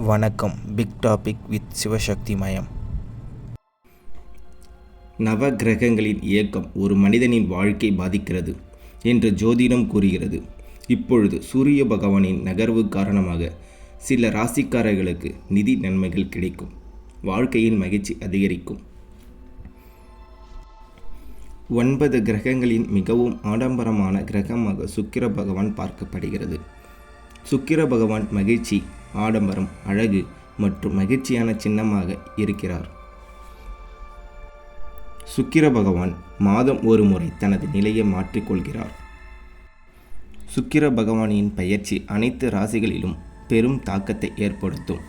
வணக்கம். Big topic with Sivasakthi மயம். நவ கிரகங்களின் இயக்கம் ஒரு மனிதனின் வாழ்க்கை பாதிக்கிறது என்று ஜோதிடம் கூறுகிறது. இப்பொழுது சூரிய பகவானின் நகர்வு காரணமாக சில ராசிக்காரர்களுக்கு நிதி நன்மைகள் கிடைக்கும். வாழ்க்கையின் மகிழ்ச்சி அதிகரிக்கும். ஒன்பது கிரகங்களின் மிகவும் ஆடம்பரமான கிரகமாக சுக்கிர பகவான் பார்க்கப்படுகிறது. சுக்கிர பகவான் மகிழ்ச்சி ஆடம்பரம் அழகு மற்றும் மகிழ்ச்சியான சின்னமாக இருக்கிறார். சுக்கிர பகவான் மாதம் ஒரு முறை தனது நிலையை மாற்றிக்கொள்கிறார் சுக்கிர பகவானின் பயிற்சி அனைத்து ராசிகளிலும் பெரும் தாக்கத்தை ஏற்படுத்தும்.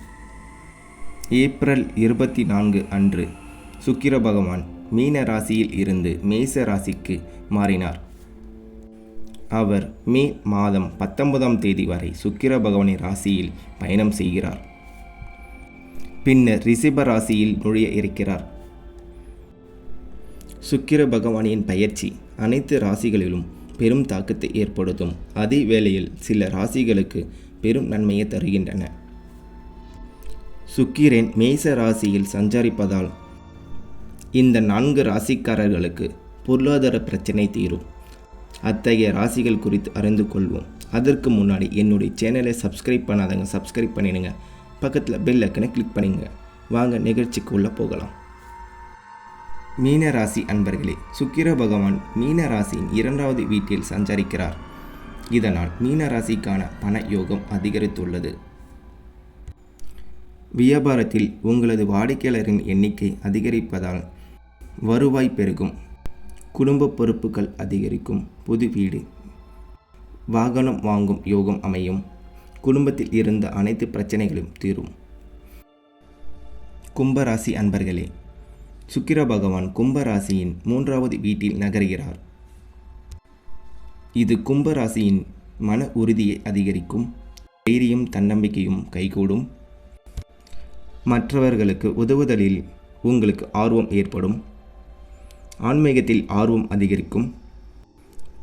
ஏப்ரல் இருபத்தி நான்கு அன்று சுக்கிர பகவான் மீன ராசியில் இருந்து மேச ராசிக்கு மாறினார். அவர் மே மாதம் பத்தொன்பதாம் தேதி வரை சுக்கிர பகவானின் ராசியில் பயணம் செய்கிறார். பின்னர் ரிஷப ராசியில் நுழைய இருக்கிறார். சுக்கிர பகவானின் பயிற்சி அனைத்து ராசிகளிலும் பெரும் தாக்கத்தை ஏற்படுத்தும். அதே வேளையில் சில ராசிகளுக்கு பெரும் நன்மையை தருகின்றன. சுக்கிரன் மேச ராசியில் சஞ்சரிப்பதால் இந்த நான்கு ராசிக்காரர்களுக்கு பொருளாதார பிரச்சனை தீரும். அத்தகைய ராசிகள் குறித்து அறிந்து கொள்வோம். அதற்கு முன்னாடி என்னுடைய சேனலை சப்ஸ்கிரைப் பண்ணாதவங்க சப்ஸ்கிரைப் பண்ணிடுங்க. பக்கத்தில் பெல் ஐக்கனை கிளிக் பண்ணிடுங்க. வாங்க நிகழ்ச்சிக்கு உள்ளே போகலாம். மீன ராசி அன்பர்களே சுக்கிர பகவான் மீன ராசியின் இரண்டாவது வீட்டில் சஞ்சரிக்கிறார். இதனால் மீன ராசிக்கான பண யோகம் அதிகரித்துள்ளது. வியாபாரத்தில் உங்களது வாடிக்கையாளரின் எண்ணிக்கை அதிகரிப்பதால் வருவாய் பெருகும். குடும்ப பொறுப்புகள் அதிகரிக்கும் புது வீடு. வாகனம் வாங்கும் யோகம் அமையும். குடும்பத்தில் இருந்த அனைத்து பிரச்சனைகளும் தீரும். கும்பராசி அன்பர்களே சுக்கிர பகவான் கும்பராசியின் மூன்றாவது வீட்டில் நகர்கிறார். இது கும்பராசியின் மன உறுதியை அதிகரிக்கும். தைரியம் தன்னம்பிக்கையும் கைகூடும். மற்றவர்களுக்கு உதவுதலில் உங்களுக்கு ஆர்வம் ஏற்படும். ஆன்மீகத்தில் ஆர்வம் அதிகரிக்கும்.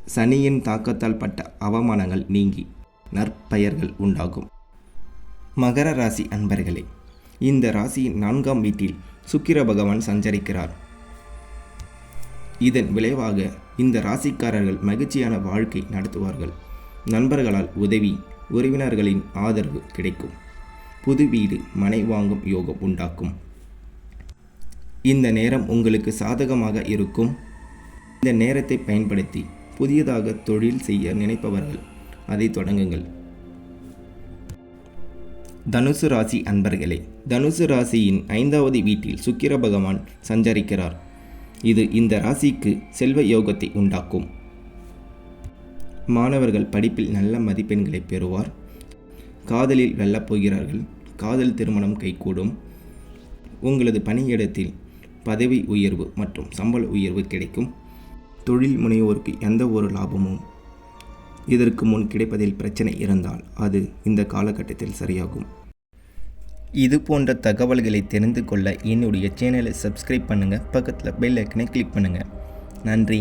சனியின் தாக்கத்தால் பட்ட அவமானங்கள் நீங்கி நற்பெயர்கள் உண்டாகும். மகர ராசி அன்பர்களே இந்த ராசியின் நான்காம் வீட்டில் சுக்கிர பகவான் சஞ்சரிக்கிறார். இதன் விளைவாக இந்த ராசிக்காரர்கள் மகிழ்ச்சியான வாழ்க்கை நடத்துவார்கள். நண்பர்களால் உதவி உறவினர்களின் ஆதரவு கிடைக்கும். புது வீடு மனை வாங்கும் யோகம் உண்டாக்கும். இந்த நேரம் உங்களுக்கு சாதகமாக இருக்கும். இந்த நேரத்தை பயன்படுத்தி புதியதாக தொழில் செய்ய நினைப்பவர்கள் அதை தொடங்குங்கள். தனுசு ராசி அன்பர்களே தனுசு ராசியின் ஐந்தாவது வீட்டில் சுக்கிர பகவான் சஞ்சரிக்கிறார். இது இந்த ராசிக்கு செல்வ யோகத்தை உண்டாக்கும். மாணவர்கள் படிப்பில் நல்ல மதிப்பெண்களை பெறுவார். காதலில் வெல்லப் போகிறார்கள். காதல் திருமணம் கைகூடும். உங்களது பணியிடத்தில் பதவி உயர்வு மற்றும் சம்பள உயர்வு கிடைக்கும். தொழில் முனைவோருக்கு எந்த ஒரு லாபமும் இதற்கு முன் கிடைப்பதில் பிரச்சனை இருந்தால் அது இந்த காலகட்டத்தில் சரியாகும். இது போன்ற தகவல்களை தெரிந்து கொள்ள என்னுடைய சேனலை சப்ஸ்கிரைப் பண்ணுங்கள் பக்கத்தில் பெல் ஐக்கனை கிளிக் பண்ணுங்கள் நன்றி.